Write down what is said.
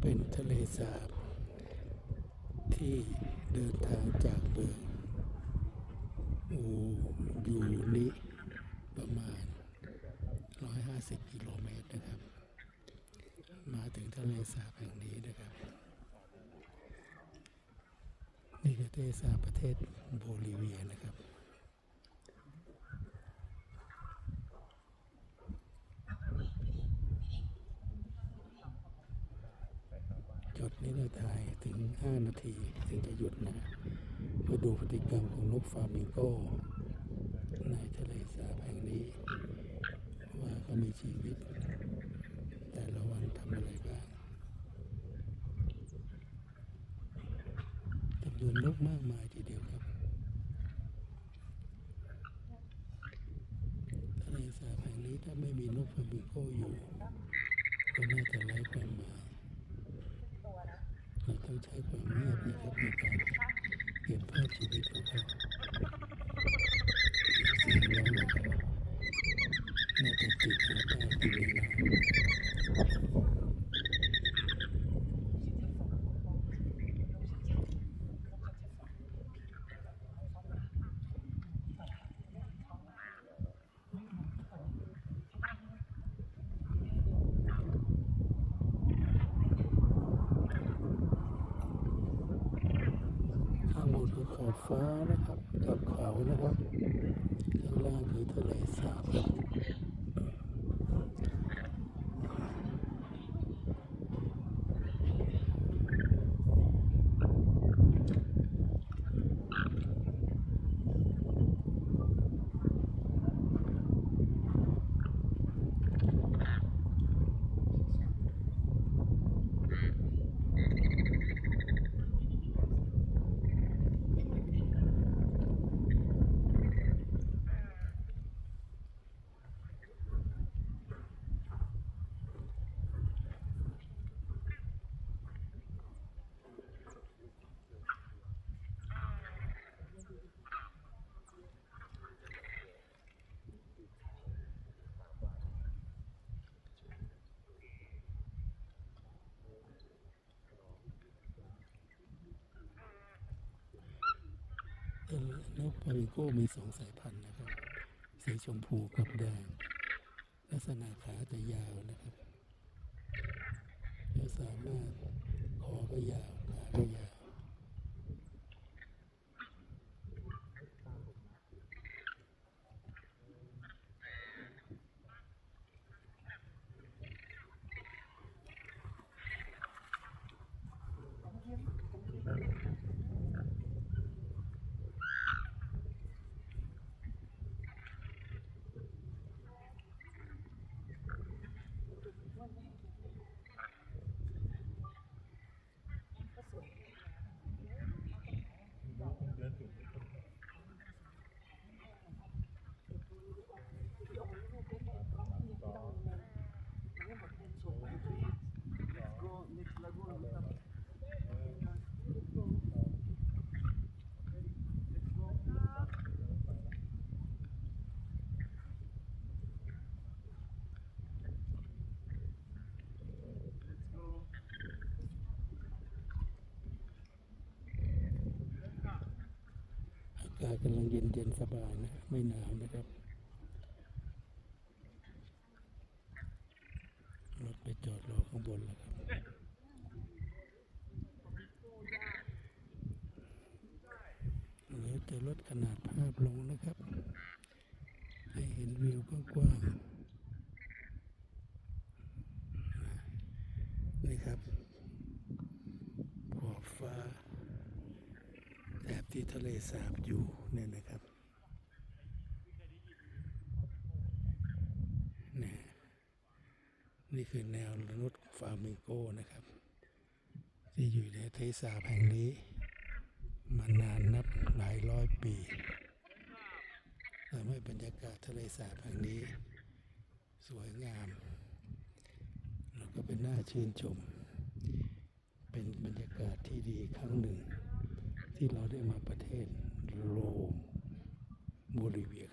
เป็นทะเลสาบ ที่เดินทางจากเมืองอูยูนิประมาณ 150 กิโลเมตรนะครับ มาถึงทะเลสาบแห่งนี้นะครับ นี่คือทะเลสาบประเทศโบลิเวียนะครับ นี้เราถ่ายถึง 5 นาทีถึงจะหยุดนะเพื่อดูพฤติกรรมของนกฟลามิงโกในทะเลสาบแห่งนี้ ว่าเขามีชีวิต แต่ละวันทำอะไรบ้างจำนวนนกมากมายทีเดียวครับทะเลสาบแห่งนี้ถ้าไม่มีนกฟลามิงโกอยู่ ก็น่าจะไร้ความหมาย ต้องใช้ความเงียบนะครับในการเก็บภาพชีวิตของเขาเสียงร้องของเขาน่าจะติดหาได้ที่เวลาข้างบนคือ ขอบฟ้านะครับ กับเขานะครับข้าง นกฟาริโก้มีสองสายพันธุ์นะครับ สีชมพูกับแดง ลักษณะขาจะยาวนะครับและสามารถคอก็ยาวขาก็ยาว อากาศกำลังเย็นเย็นสบายนะไม่หนาวนะครับรถไปจอดรอข้างบนแล้วครับเหลือจะลดขนาดภาพลงนะครับ ให้เห็นวิวกว้างๆนี่ครับขอบฟ้า ที่ทะเลสาบอยู่เนี่ยนะครับนี่นี่คือแนวนุษฟาร์มิงโกนะครับ ที่อยู่ในทะเลสาบแห่งนี้ มานานนับหลายร้อยปีทำให้บรรยากาศทะเลสาบแห่งนี้ สวยงามแล้วก็เป็นน่าชื่นชม เป็นบรรยากาศที่ดีครั้งหนึ่ง ที่เราได้มาประเทศโรมโบลิเวียค